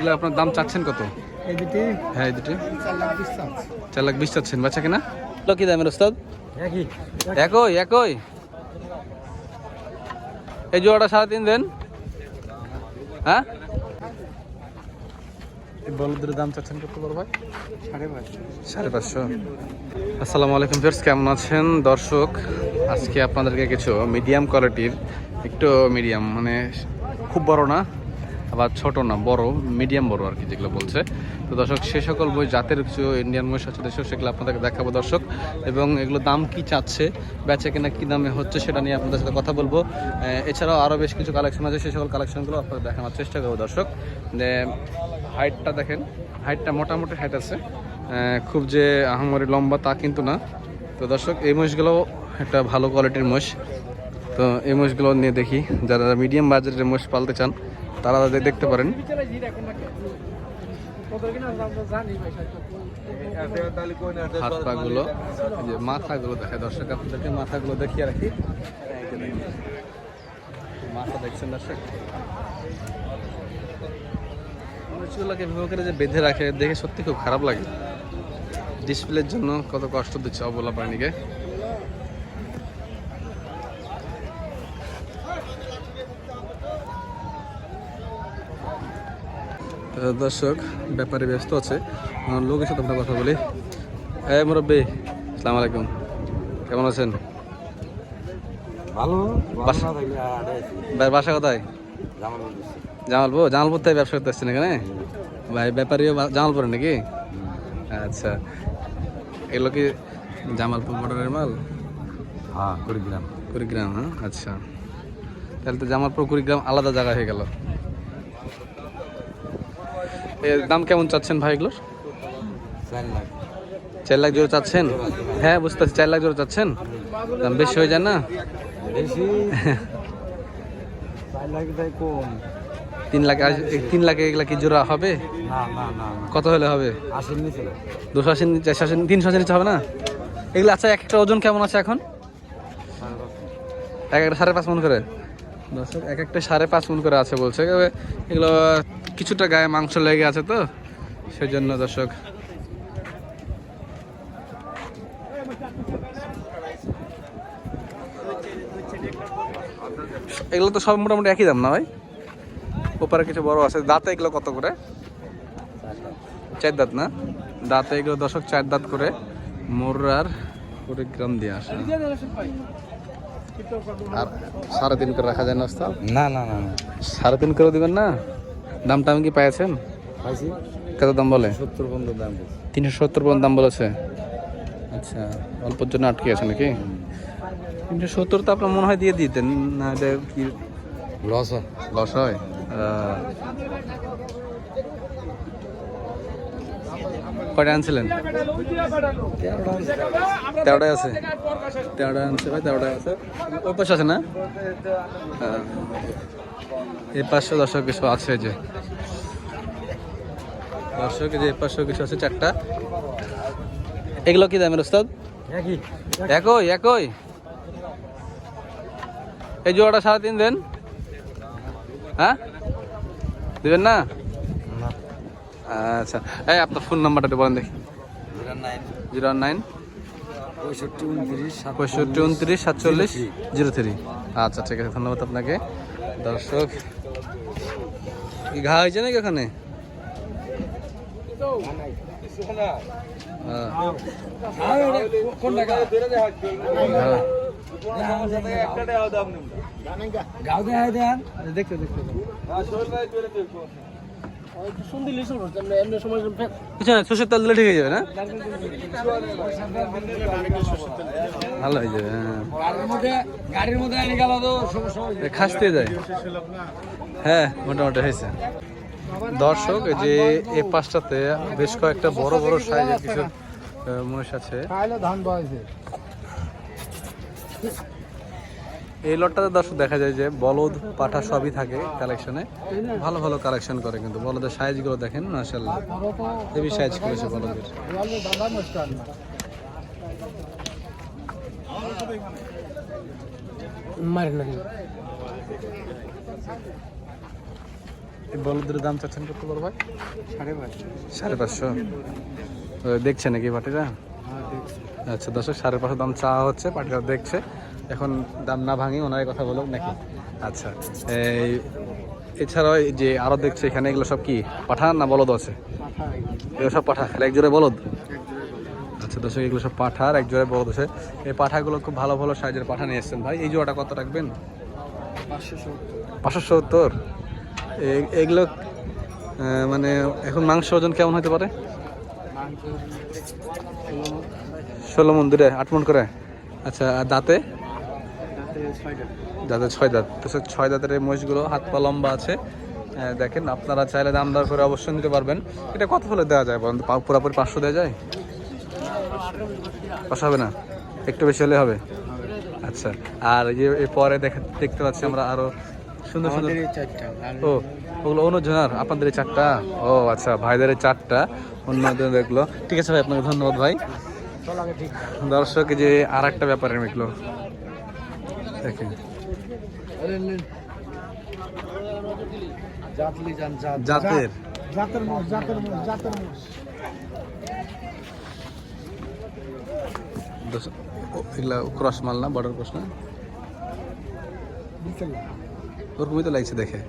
এগুলো আপনার দাম চাচ্ছেন কত? হ্যাঁ এই দুটি। চার লাখ বিশ চাচ্ছেন। বাচ্চা কিনা? কি দামের ওস্তাদ? একই। একই একই। এই জোড়াটা সাড়ে তিন দেন। হ্যাঁ? বলদের দাম চাচ্ছেন কত বড় ভাই? সাড়ে পাঁচশো। আসসালামু আলাইকুম ফিয়ার্স কেমন আছেন? দর্শক আজকে আপনাদেরকে কিছু মিডিয়াম কোয়ালিটির একটু মিডিয়াম মানে খুব বড় না আবার ছোট না, বড় মিডিয়াম বড় আর কি যেগুলো বলছে। তো দর্শক, সে সকল বই, জাতের কিছু ইন্ডিয়ান মহিষ আছে দেশেও সেগুলো আপনাদেরকে দেখাবো দর্শক। এবং এগুলো দাম কি চাচ্ছে, বেচে কিনা কী দামে হচ্ছে সেটা নিয়ে আপনাদের সাথে কথা বলব। এছাড়াও আরও বেশ কিছু কালেকশন আছে সেই সকল কালেকশনগুলো আপনাদের দেখানোর চেষ্টা করব দর্শক। হাইটটা দেখেন হাইটটা মোটামুটি হাইট আছে। খুব যে আহামরি লম্বা তা কিন্তু না। তো দর্শক, এই মহিষগুলো একটা ভালো কোয়ালিটির মহিষ। তো এই মহিষগুলো নিয়ে দেখি, যারা মিডিয়াম বাজারের মহিষ পালতে চান তারা তাদের দেখতে পারেন। হাত পাগুলো যে মাথাগুলো দেখায় দর্শক আপনাদেরকে মাথাগুলো দেখিয়ে রাখি। মাথা দেখছেন দর্শক? এভাবে করে যে বেঁধে রাখে, দেখে সত্যি খুব খারাপ লাগে। ডিসপ্লের জন্য কত কষ্ট দিচ্ছে অবলা প্রাণীকে। দর্শক ব্যাপারে ব্যস্ত আছে। আমার লোকের সাথে আমরা কথা বলি। হ্যাঁ মুরব্বী আসসালামু আলাইকুম। কেমন আছেন? ভালো বাসা কোথায়? জামালপুর জামালপুর? থেকে ব্যবসা করতে আসছেন এখানে? ভাই ব্যাপারীও জামালপুরে নাকি? আচ্ছা। এগুলো কি জামালপুর বর্ডারের মাল? হ্যাঁ কুড়িগ্রাম। কুড়িগ্রাম হ্যাঁ? আচ্ছা। তাহলে তো জামালপুর কুড়িগ্রাম আলাদা জায়গা হয়ে গেল। এর দাম কেমন চাচ্ছেন ভাই এগুলোর? চার লাখ জোরে চাচ্ছেন? হ্যাঁ বুঝতে পারছি চার লাখ জোরে চাচ্ছেন? দাম বেশি হয়ে যায় না? তিন লাখ তিন লাখে এগুলা কি জোড়া হবে? না না না না। কত হলে হবে? দুশো আশি চারশো আশি তিনশো আশি নিচে হবে না? এগুলো আচ্ছা এক একটা ওজন কেমন আছে এখন? এক একটা সাড়ে পাঁচ মন করে। এক একটা সাড়ে পাঁচ মন করে আছে বলছে। এগুলো কিছুটা গায়ে মাংস লেগে আছে তো সেই জন্য দর্শক। এগুলো তো সব মোটামুটি একই দাম না ভাই? ওপারে কিছু বড় আছে দাঁতে এগুলো কত করে? চার দাঁত না? দাঁতে এগুলো দশক চার দাঁত করে মোর্রার কুড়িগ্রাম দিয়ে আসে। আর সাড়ে তিন করে রাখা যায় না না না না না। সাড়ে তিন করে দিবেন না? দামটা আমি কি পাইছেন পাইছি। কত দাম বলে? সত্তর দাম তিনশো সত্তর পর্যন্ত দাম বলেছে? আচ্ছা অল্পর জন্য আটকে আছে নাকি? তিনশো সত্তর তো আপনার মনে হয় দিয়ে দিতেন না এটা কি লস হয়। লস হয়? কয়টা আনছিলেন? তেরোটায় আছে। তেরোটা আনছে ভাই তেরোটায় আছে। ওই পাশে আছে না। এই পাশে দর্শক কিছু আছে যে। দর্শক যে এই পাশেও কিছু আছে চারটা। এগুলো কি দামের ওস্তাদ? একই একই। এই জোড়াটা সাড়ে তিন দেন। হ্যাঁ? দেবেন না? আচ্ছা। এই আপনার ফোন নাম্বারটা বলেন দেখি। Zero nine. পঁয়ষট্টি উনত্রিশ সাতচল্লিশ জিরো থ্রি। আচ্ছা ঠিক আছে ধন্যবাদ আপনাকে। দর্শক কি ঘা হয়েছে নাকি ওখানে? হ্যাঁ। দেখতে দেখতে। দিলে ঠিক হয়ে যাবে ভালো হয়ে যাবে হ্যাঁ। এ খাসতে যায়। হ্যাঁ মোটামুটি হয়েছে। দর্শক যে এই পাশটাতে বেশ কয়েকটা বড় বড় সাইজের কিছু মহিষ আছে। এই লটটাতে দর্শক দেখা যায় যে বলদ পাঠা সবই থাকে কালেকশনে। ভালো ভালো কালেকশন করে কিন্তু। বলদের সাইজগুলো দেখেন মাশাল্লাহ হেভি সাইজ করেছে বলদের। বলদের দাম চাচ্ছেন কত বড় ভাই? সাড়ে পাঁচশো। দেখছে নাকি পাটিরা হ্যাঁ আচ্ছা দর্শক সাড়ে পাঁচশো দাম চাওয়া হচ্ছে পাটিরা দেখছে। এখন দাম না ভাঙি ওনার কথা বলুক নাকি? আচ্ছা এই এছাড়াও যে আরও দেখছে এখানে, এগুলো সব কি পাঠান না বলদ আছে? এগুলো সব পাঠা এক জোরে বলদ? আচ্ছা দর্শক, এগুলো সব পাঠার এক জোরে বলদ আছে। এই পাঠাগুলো খুব ভালো ভালো সাইজের পাঠা নিয়ে এসছেন ভাই। এই জোড়াটা কত রাখবেন? পাঁচশো সত্তর। এগুলো মানে এখন মাংস ওজন কেমন হতে পারে? ষোলো মন দূরে আট মন করে। আচ্ছা আর দাঁতে? যাতে ছয়টা দাঁতে ছয় দাঁত। তো ছয় দাঁতের এই মহিষগুলো হাত পা লম্বা আছে। দেখেন আপনারা চাইলে দাম দর করে অবশ্যই নিতে পারবেন। এটা কত হলে দেওয়া যায় বলেন? পুরোপুরি পাঁচশো দেওয়া যায়? পাঁচশো হবে না? একটু বেশি হলে হবে? আচ্ছা আর এই যে এর পরে দেখা দেখতে পাচ্ছি আমরা আরও সুন্দর সুন্দর ও ওগুলো অন্যজনের আপনাদের এই চারটা? ও আচ্ছা ভাইদের এই চারটা। অন্যদের দেখল। ঠিক আছে ভাই আপনাকে ধন্যবাদ ভাই। দর্শক যে আর একটা ব্যাপারে মিটলো দেখেন জাতের। জাতের জাতের জাতের এগুলা ক্রস মাল না বর্ডার ক্রস না? ওরকমই তো লাগছে দেখে।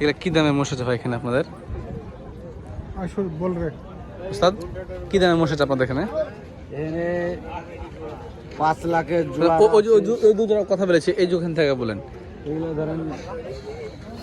এগুলা কি দামে মশাছে ভাই এখানে আপনাদের? আসল বল রে। উস্তাদ কি দামে মশাছে আপনাদের এখানে? এনে পাঁচ লাখের ওই দুটো কথা বলেছি এই যে থেকে বলেন। এগুলো ধরেন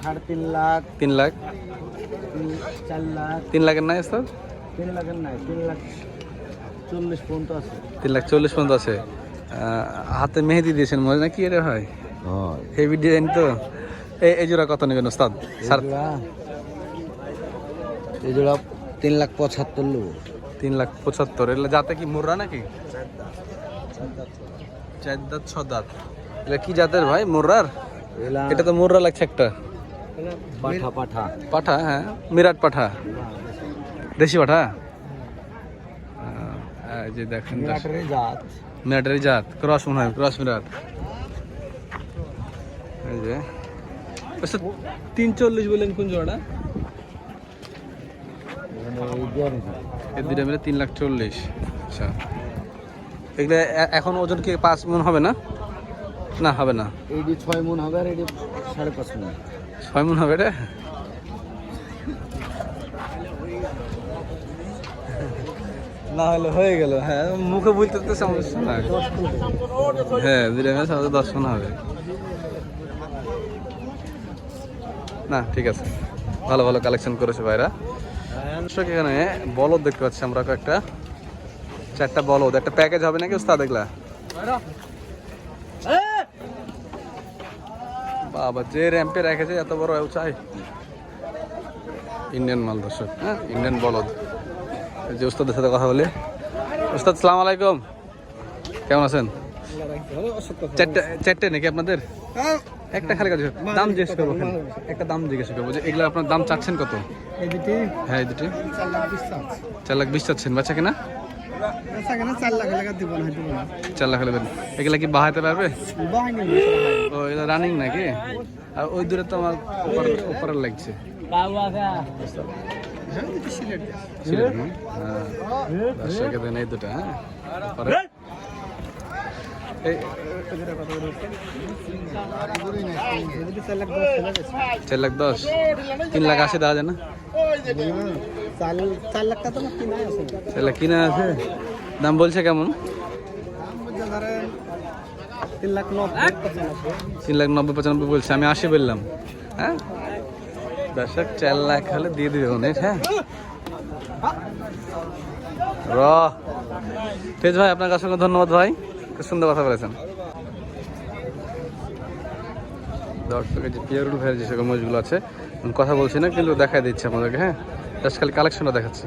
সাড়ে তিন লাখ তিন লাখ? তিন চার লাখ। তিন লাখের নাই উস্তাদ তিন লাখের নাই তিন লাখ চল্লিশ পর্যন্ত আছে। তিন লাখ চল্লিশ পর্যন্ত আছে। হাতে মেহেদি দিয়েছেন মনে না কি এটা হয়? হেভি ডিজাইন তো। এই এই জোড়া কত নেবেন ওস্তাদ? স্যার এই জোড়া তিন লাখ পঁচাত্তর লোক তিন লাখ পঁচাত্তর। এগুলো যাতে কি মুর্রা নাকি? চার দাঁত ছ দাঁত এটা কি জাতের ভাই? মুর্রার? এটা তো মুর্রা লাগছে একটা। পাঠা। পাঠা পাঠা হ্যাঁ। মিরাট পাঠা। দেশি পাঠা? যে দেখেন জাত। মিরাটের জাত। ক্রস মনে হয় ক্রস মিরাট। এই যে। আচ্ছা তিন চল্লিশ বললেন কোন জোড়া এই দুইটা মিলে তিন লাখ চল্লিশ। আচ্ছা। এগুলো এখন ওজন কি পাঁচ মন হবে না? না হবে না। এইটি ছয় মন হবে আর এটি সাড়ে পাঁচ মন। ছয় মন হবে রে? না হলে হয়ে গেল হ্যাঁ মুখে বলতে তো সমস্যা না হ্যাঁ দশ মন হবে। না ঠিক আছে। ভালো ভালো কালেকশন করেছে ভাইরা। দর্শক এখানে বলদ দেখতে পাচ্ছি আমরা কয়েকটা। চারটা বলদ একটা প্যাকেজ হবে নাকি ওস্তাদ দেখলা বাবা যে র্যাম্পে রেখেছে এত বড় উঁচাই। ইন্ডিয়ান মাল দর্শক হ্যাঁ? ইন্ডিয়ান বলদ। যে ওস্তাদের সাথে কথা বলি। ওস্তাদ সালাম আলাইকুম। কেমন আছেন? চারটে চারটে নাকি আপনাদের? একটা খালি কাজ দাম জিজ্ঞেস করব একটা দাম জিজ্ঞেস করব। যে এগুলো আপনার দাম চাচ্ছেন কত? হ্যাঁ এই দুটি। চার লাখ বিশ চাচ্ছেন। বাচ্চা কিনা? চার লাখ নেবেন এগুলা কি বাহাইতে পারবে? ও এটা রানিং নাকি? আর ওই দূরে তো আমার উপরে উপরে লাগছে? হ্যাঁ এই দুটা হ্যাঁ। চার লাখ দশ। তিন লাখ আশি দেওয়া যায় না? চার লাখ কিনা আছে? দাম বলছে কেমন? তিন লাখ নব্বই পঁচানব্বই বলছে, আমি আশি বললাম। হ্যাঁ? দর্শক, চার লাখ হলে দিয়ে দিবে অনেক হ্যাঁ? র। তেজ ভাই, আপনার কাছে ধন্যবাদ ভাই, খুব সুন্দর কথা বলেছেন। দর্শকের যে পিয়ারুল ভাইয়ের যে সকল মজগুলো আছে কথা বলছি না, কিন্তু দেখাই দিচ্ছে আপনাদেরকে হ্যাঁ? খালি কালেকশনটা দেখাচ্ছি।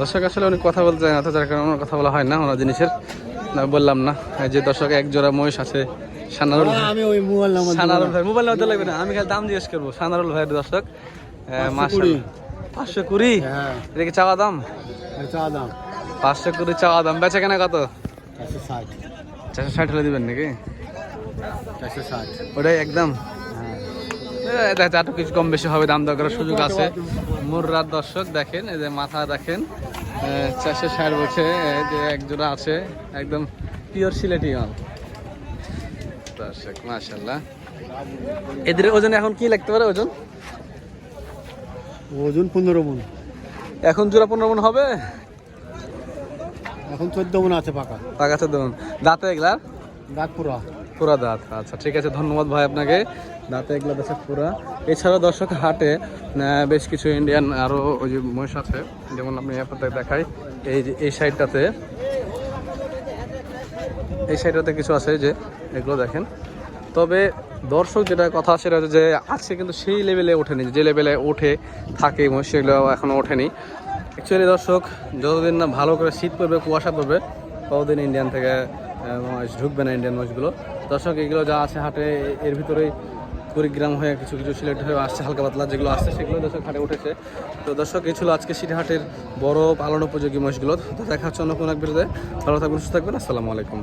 দর্শক আসলে উনি কথা বলতে চায় না যার কারণে ওনার কথা বলা হয় না ওনার জিনিসের। না, বললাম না। এই যে দর্শক এক জোড়া মহিষ আছে সানারুল ভাই। আমি ওই মোবাইল নাম্বার সানারুল ভাই মোবাইল নাম্বার লাগবে না আমি খালি দাম জিজ্ঞেস করব। সানারুল ভাইয়ের দর্শক। পাঁচশো কুড়ি। হ্যাঁ। এটা কি চাওয়া দাম? চাওয়া দাম। পাঁচশো কুড়ি চাওয়া দাম। বেচা কেনা কত? চারশো ষাট হলে দিবেন নাকি? চারশো ষাট। ওটাই একদম? হ্যাঁ। দেখা আরও কিছু কম বেশি হবে দাম দর করার সুযোগ আছে। মুর্রার দর্শক দেখেন এই যে মাথা দেখেন। চারশো ষাট বলছে এই যে এক জোড়া আছে একদম পিওর সিলেটি মাল। দর্শক মাশাল্লাহ এদের ওজন এখন কি লাগতে পারে ওজন? ওজন পনেরো মন। এখন জোড়া পনেরো মন হবে? এখন চোদ্দ মন আছে পাকা। পাকা চোদ্দ ধরুন দাঁতে এগুলার দাঁত পুরা। দাঁত। আচ্ছা ঠিক আছে, ধন্যবাদ ভাই আপনাকে। দাঁতে এগুলো দেশে পুরা। এছাড়াও দর্শক, হাটে বেশ কিছু ইন্ডিয়ান আরও ওই যে মহিষ আছে, যেমন আপনি আপনাদের দেখাই, এই যে, এই সাইডটাতে এই সাইডটাতে কিছু আছে যে, এগুলো দেখেন। তবে দর্শক যেটা কথা সেটা হচ্ছে যে, আজকে কিন্তু সেই লেভেলে ওঠেনি, যে লেভেলে ওঠে থাকে মহিষ এখনও ওঠেনি। অ্যাকচুয়ালি দর্শক, যতদিন না ভালো করে শীত পড়বে, কুয়াশা পড়বে, ততদিন ইন্ডিয়ান থেকে মহিষ ঢুকবে না ইন্ডিয়ান মাছগুলো দর্শক, এগুলো যা আছে হাটে, এর ভিতরেই কুড়িগ্রাম হয়ে কিছু কিছু সিলেট হয়ে আসছে হালকা পাতলা যেগুলো আসছে, সেগুলো দর্শক হাটে উঠেছে। তো দর্শক, এই ছিল আজকে সিটি হাটের বড় পালন উপযোগী মহিষগুলো তো দেখা হচ্ছে অন্য কোনো এক বিরোধে ভালো থাকবেন, সুস্থ থাকবেন। আসসালামু আলাইকুম।